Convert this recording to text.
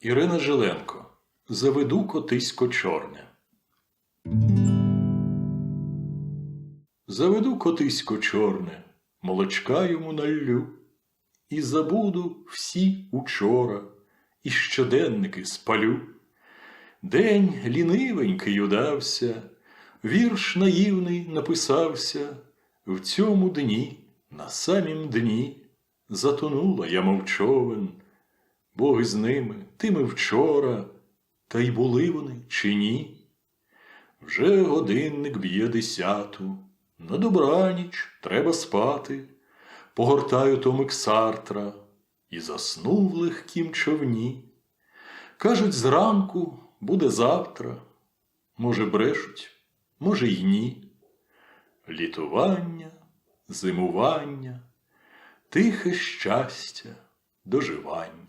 Ірина Жиленко. Заведу котисько чорне. Заведу котисько чорне, молочка йому наллю, і забуду всі учора, і щоденники спалю. День лінивенький удався, вірш наївний написався, в цьому дні, на самім дні, затонула я мов човен. Бог з ними, тими вчора, та й були вони чи ні? Вже годинник б'є десяту, на добраніч треба спати. Погортаю томик Сартра і заснув легкім човні. Кажуть, зранку буде завтра. Може, брешуть, може, й ні. Літування, зимування, тихе щастя, доживання.